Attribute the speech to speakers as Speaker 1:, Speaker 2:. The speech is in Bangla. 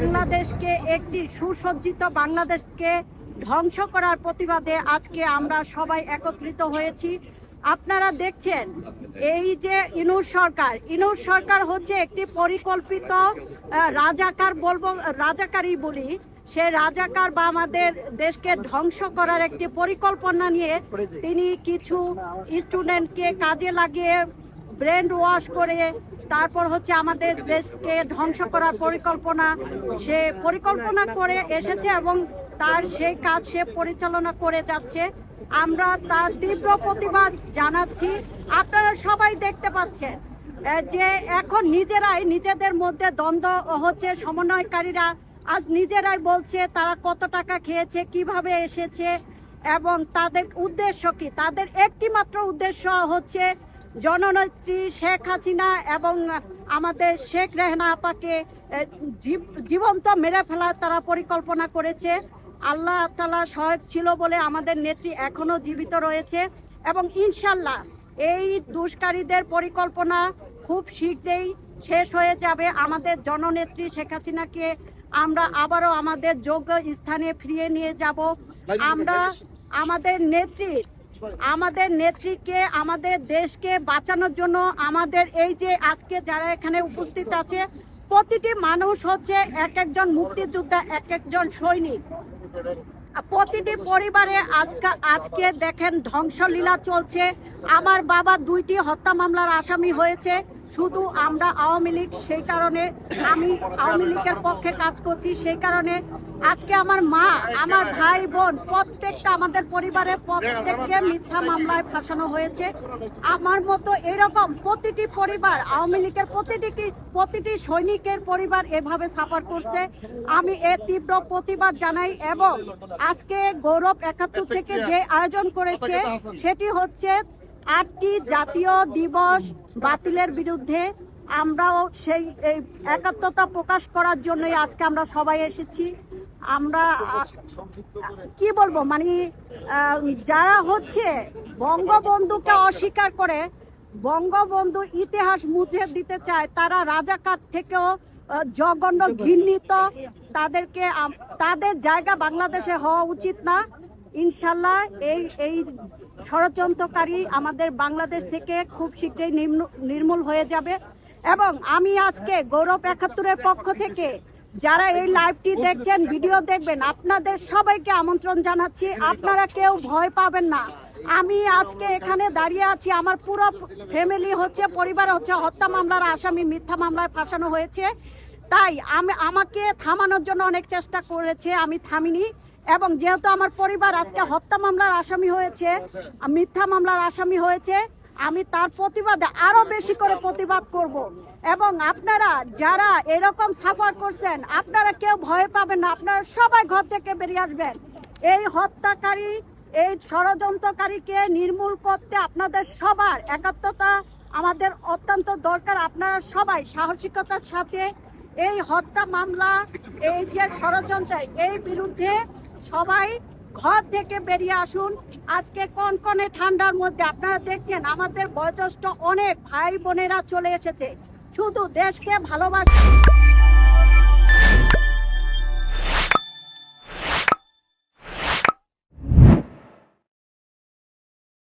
Speaker 1: বাংলাদেশকে একটি সুসজ্জিত বাংলাদেশকে ধ্বংস করার প্রতিবাদে আজকে আমরা সবাই একত্রিত হয়েছি। আপনারা দেখছেন, এই যে ইনুর সরকার ইনুর সরকার হচ্ছে একটি পরিকল্পিত রাজাকার বলব, রাজাকারই বলি, সে রাজাকার বা আমাদের দেশকে ধ্বংস করার একটি পরিকল্পনা নিয়ে তিনি কিছু স্টুডেন্টকে কাজে লাগিয়ে ব্রেন ওয়াশ করে তারপর হচ্ছে আমাদের দেশকে ধ্বংস করার পরিকল্পনা, সে পরিকল্পনা করে এসেছে এবং তার সেই কাজ সে পরিচালনা করে যাচ্ছে। আমরা তার তীব্র প্রতিবাদ জানাচ্ছি। আপনারা সবাই দেখতে পাচ্ছেন যে এখন নিজেরাই নিজেদের মধ্যে দ্বন্দ্ব হচ্ছে, সমন্বয়কারীরা আজ নিজেরাই বলছে তারা কত টাকা খেয়েছে, কীভাবে এসেছে এবং তাদের উদ্দেশ্য কি? তাদের একটি মাত্র উদ্দেশ্য হচ্ছে জননেত্রী শেখ হাসিনা এবং আমাদের শেখ রেহনা আপাকে জীব- জীবন্ত মেরে ফেলার তারা পরিকল্পনা করেছে। আল্লাহ তালা সহায়ক ছিল বলে আমাদের নেত্রী এখনও জীবিত রয়েছে এবং ইনশাল্লাহ এই দুষ্কারীদের পরিকল্পনা খুব শীঘ্রই শেষ হয়ে যাবে। আমাদের জননেত্রী শেখ হাসিনাকে আমরা আবারও আমাদের যোগ্য স্থানে ফিরিয়ে নিয়ে যাব। আমরা আমাদের নেত্রী আমাদের নেত্রীকে, আমাদের দেশকে বাঁচানোর জন্য আমাদের এই যে আজকে যারা এখানে উপস্থিত আছে, প্রতিটি মানুষ হচ্ছে এক একজন মুক্তিযোদ্ধা, এক একজন সৈনিক। প্রতিটি পরিবারে আজকে আজকে দেখেন ধ্বংসলীলা চলছে। আমার বাবা দুইটি হত্যা মামলার আসামি হয়েছে। শুধু আমরা আওয়ামী লীগ, সেই কারণে আমি আওয়ামী লীগের পক্ষে কাজ করছি, সেই কারণে আজকে আমার মা, আমার ভাই বোন, প্রত্যেকটা আমাদের পরিবারের প্রত্যেককে মিথ্যা মামলায় ফাঁসানো হয়েছে। আমার মতো এরকম প্রতিটি পরিবার, আওয়ামী লীগের প্রতিটি প্রতিটি সৈনিকের পরিবার এভাবে সাফার করছে। আমি এর তীব্র প্রতিবাদ জানাই এবং আজকে গৌরব একাত্তর থেকে যে আয়োজন করেছে, সেটি হচ্ছে আটটি জাতীয় দিবস বাতিলের বিরুদ্ধে আমরাও সেই একাত্মতা প্রকাশ করার জন্যই আজকে আমরা সবাই এসেছি। আমরা, কি বলব মানে যারা হচ্ছে বঙ্গবন্ধুকে অস্বীকার করে বঙ্গবন্ধুর ইতিহাস মুছে দিতে চায়, তারা রাজাকার থেকেও জঘন্য ঘৃণিত। তাদেরকে তাদের জায়গা বাংলাদেশে হওয়া উচিত না। ইনশাল্লাহ এই এই ষড়যন্ত্রকারী আমাদের বাংলাদেশ থেকে খুব শীঘ্রই নির্মূল হয়ে যাবে। এবং আমি আজকে গৌরব একাত্তরের পক্ষ থেকে যারা এই লাইভটি দেখছেন, ভিডিও দেখবেন, আপনাদের সবাইকে আমন্ত্রণ জানাচ্ছি। আপনারা কেউ ভয় পাবেন না। আমি আজকে এখানে দাঁড়িয়ে আছি। আমার পুরো ফ্যামিলি হচ্ছে, পরিবার হচ্ছে, হত্যা মামলার আসামি, মিথ্যা মামলায় ফাঁসানো হয়েছে। তাই আমি, আমাকে থামানোর জন্য অনেক চেষ্টা করেছে, আমি থামিনি। এবং যেহেতু আমার পরিবার আজকে হত্যা মামলার আসামি হয়েছে, মিথ্যা মামলার আসামি হয়েছে, আমি তার প্রতিবাদে আরও বেশি করে প্রতিবাদ করব। এবং আপনারা যারা এরকম সাফার করছেন, আপনারা কেউ ভয় পাবেন না, আপনারা সবাই ঘর থেকে বেরিয়ে আসবেন। এই হত্যাকারী, এই ষড়যন্ত্রকারীকে নির্মূল করতে আপনাদের সবার একাত্মতা আমাদের অত্যন্ত দরকার। আপনারা সবাই সাহসিকতার সাথে এই হত্যা মামলা, এই যে ষড়যন্ত্র, এই বিরুদ্ধে সবাই ঘর থেকে বেরিয়ে আসুন। আজকে কোন কনে ঠান্ডার মধ্যে? আপনারা দেখছেন, আমাদের বয়োজ্যেষ্ঠ অনেক ভাই বোনেরা চলে এসেছে। শুধু দেশকে ভালোবাসে।